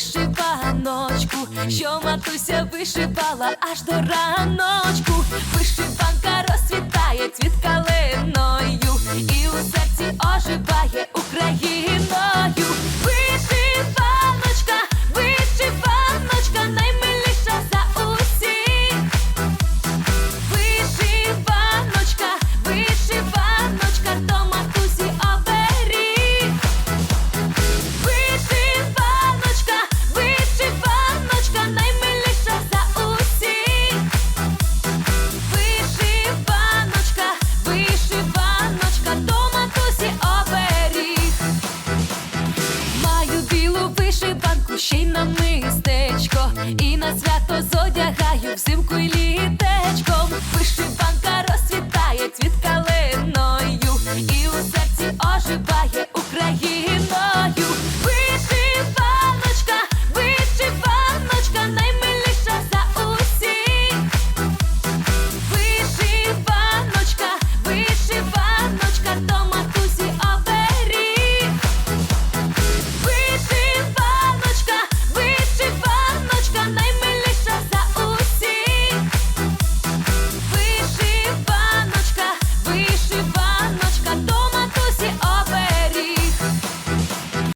вишиваночку, що матуся вишивала аж до раночку. Вишиванка білу вишиванку, ще й на мистечко, і на свято зодягаю взимку й літечком.